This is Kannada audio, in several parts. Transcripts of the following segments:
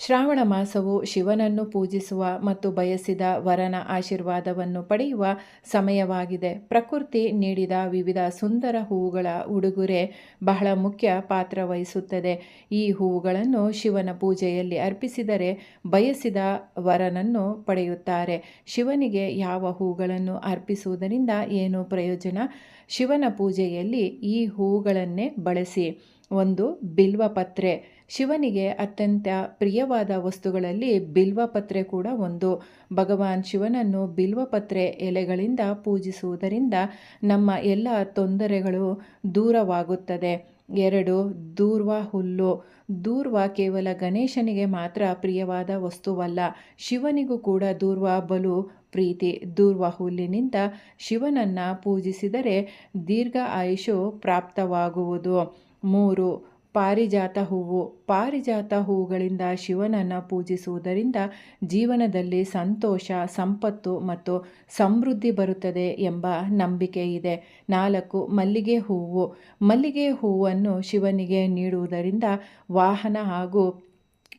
ಶ್ರಾವಣ ಮಾಸವು ಶಿವನನ್ನು ಪೂಜಿಸುವ ಮತ್ತು ಬಯಸಿದ ವರನ ಆಶೀರ್ವಾದವನ್ನು ಪಡೆಯುವ ಸಮಯವಾಗಿದೆ. ಪ್ರಕೃತಿ ನೀಡಿದ ವಿವಿಧ ಸುಂದರ ಹೂವುಗಳ ಉಡುಗೊರೆ ಬಹಳ ಮುಖ್ಯ ಪಾತ್ರ ವಹಿಸುತ್ತದೆ. ಈ ಹೂವುಗಳನ್ನು ಶಿವನ ಪೂಜೆಯಲ್ಲಿ ಅರ್ಪಿಸಿದರೆ ಬಯಸಿದ ವರನನ್ನು ಪಡೆಯುತ್ತಾರೆ. ಶಿವನಿಗೆ ಯಾವ ಹೂಗಳನ್ನು ಅರ್ಪಿಸುವುದರಿಂದ ಏನು ಪ್ರಯೋಜನ? ಶಿವನ ಪೂಜೆಯಲ್ಲಿ ಈ ಹೂವುಗಳನ್ನೇ ಬಳಸಿ. ಒಂದು ಬಿಲ್ವಪತ್ರೆ ಶಿವನಿಗೆ ಅತ್ಯಂತ ಪ್ರಿಯವಾದ ವಸ್ತುಗಳಲ್ಲಿ ಬಿಲ್ವಪತ್ರೆ ಕೂಡ ಒಂದು. ಭಗವಾನ್ ಶಿವನನ್ನು ಬಿಲ್ವಪತ್ರೆ ಎಲೆಗಳಿಂದ ಪೂಜಿಸುವುದರಿಂದ ನಮ್ಮ ಎಲ್ಲ ತೊಂದರೆಗಳು ದೂರವಾಗುತ್ತದೆ. ಎರಡು, ದೂರ್ವ ಹುಲ್ಲು. ದೂರ್ವ ಕೇವಲ ಗಣೇಶನಿಗೆ ಮಾತ್ರ ಪ್ರಿಯವಾದ ವಸ್ತುವಲ್ಲ. ಶಿವನಿಗೂ ಕೂಡ ದೂರ್ವ ಬಲು ಪ್ರೀತಿ. ದೂರ್ವ ಹುಲ್ಲಿನಿಂದ ಶಿವನನ್ನು ಪೂಜಿಸಿದರೆ ದೀರ್ಘ ಆಯುಷು ಪ್ರಾಪ್ತವಾಗುವುದು. ಮೂರು, ಪಾರಿಜಾತ ಹೂವು. ಪಾರಿಜಾತ ಹೂವುಗಳಿಂದ ಶಿವನನ್ನು ಪೂಜಿಸುವುದರಿಂದ ಜೀವನದಲ್ಲಿ ಸಂತೋಷ, ಸಂಪತ್ತು ಮತ್ತು ಸಮೃದ್ಧಿ ಬರುತ್ತದೆ ಎಂಬ ನಂಬಿಕೆ ಇದೆ. ನಾಲ್ಕು, ಮಲ್ಲಿಗೆ ಹೂವು. ಮಲ್ಲಿಗೆ ಹೂವನ್ನು ಶಿವನಿಗೆ ನೀಡುವುದರಿಂದ ವಾಹನ ಹಾಗೂ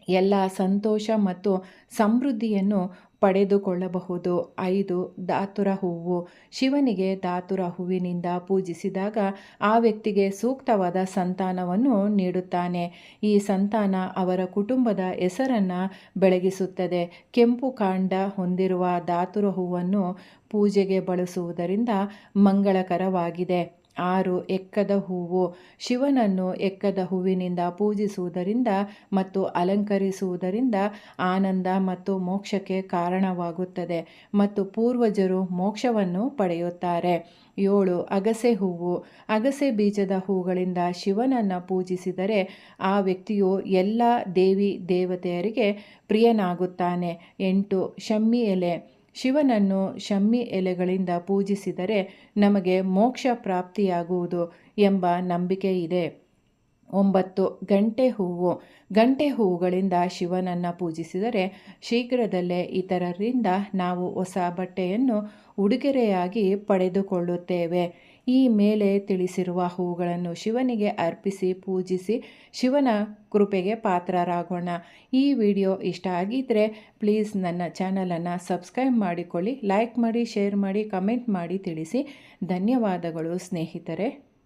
ಎಲ್ಲ ಸಂತೋಷ ಮತ್ತು ಸಮೃದ್ಧಿಯನ್ನು ಪಡೆದುಕೊಳ್ಳಬಹುದು. ಐದು, ದಾತುರ ಹೂವು. ಶಿವನಿಗೆ ದಾತುರ ಹೂವಿನಿಂದ ಪೂಜಿಸಿದಾಗ ಆ ವ್ಯಕ್ತಿಗೆ ಸೂಕ್ತವಾದ ಸಂತಾನವನ್ನು ನೀಡುತ್ತಾನೆ. ಈ ಸಂತಾನ ಅವರ ಕುಟುಂಬದ ಹೆಸರನ್ನು ಬೆಳಗಿಸುತ್ತದೆ. ಕೆಂಪು ಕಾಂಡ ಹೊಂದಿರುವ ದಾತುರ ಹೂವನ್ನು ಪೂಜೆಗೆ ಬಳಸುವುದರಿಂದ ಮಂಗಳಕರವಾಗಿದೆ. ಆರು ಎಕ್ಕದ ಹೂವು. ಶಿವನನ್ನು ಎಕ್ಕದ ಹೂವಿನಿಂದ ಪೂಜಿಸುವುದರಿಂದ ಮತ್ತು ಅಲಂಕರಿಸುವುದರಿಂದ ಆನಂದ ಮತ್ತು ಮೋಕ್ಷಕ್ಕೆ ಕಾರಣವಾಗುತ್ತದೆ ಮತ್ತು ಪೂರ್ವಜರು ಮೋಕ್ಷವನ್ನು ಪಡೆಯುತ್ತಾರೆ. ಏಳು ಅಗಸೆ ಹೂವು. ಅಗಸೆ ಬೀಜದ ಹೂಗಳಿಂದ ಶಿವನನ್ನು ಪೂಜಿಸಿದರೆ ಆ ವ್ಯಕ್ತಿಯು ಎಲ್ಲ ದೇವಿ ದೇವತೆಯರಿಗೆ ಪ್ರಿಯನಾಗುತ್ತಾನೆ. ಎಂಟು ಶಮ್ಮಿ ಎಲೆ. ಶಿವನನ್ನು ಶಮ್ಮಿ ಎಲೆಗಳಿಂದ ಪೂಜಿಸಿದರೆ ನಮಗೆ ಮೋಕ್ಷ ಪ್ರಾಪ್ತಿಯಾಗುವುದು ಎಂಬ ನಂಬಿಕೆ ಇದೆ. ಒಂಬತ್ತು, ಗಂಟೆ ಹೂವು. ಗಂಟೆ ಹೂವುಗಳಿಂದ ಶಿವನನ್ನು ಪೂಜಿಸಿದರೆ ಶೀಘ್ರದಲ್ಲೇ ಇತರರಿಂದ ನಾವು ಹೊಸ ಬಟ್ಟೆಯನ್ನು ಉಡುಗೊರೆಯಾಗಿ ಪಡೆದುಕೊಳ್ಳುತ್ತೇವೆ. ಈ ಮೇಲೆ ತಿಳಿಸಿರುವ ಹೂಗಳನ್ನು ಶಿವನಿಗೆ ಅರ್ಪಿಸಿ ಪೂಜಿಸಿ ಶಿವನ ಕೃಪೆಗೆ ಪಾತ್ರರಾಗೋಣ. ಈ ವಿಡಿಯೋ ಇಷ್ಟ ಆಗಿದ್ದರೆ ಪ್ಲೀಸ್ ನನ್ನ ಚಾನಲನ್ನು ಸಬ್ಸ್ಕ್ರೈಬ್ ಮಾಡಿಕೊಳ್ಳಿ, ಲೈಕ್ ಮಾಡಿ, ಶೇರ್ ಮಾಡಿ, ಕಮೆಂಟ್ ಮಾಡಿ ತಿಳಿಸಿ. ಧನ್ಯವಾದಗಳು ಸ್ನೇಹಿತರೆ.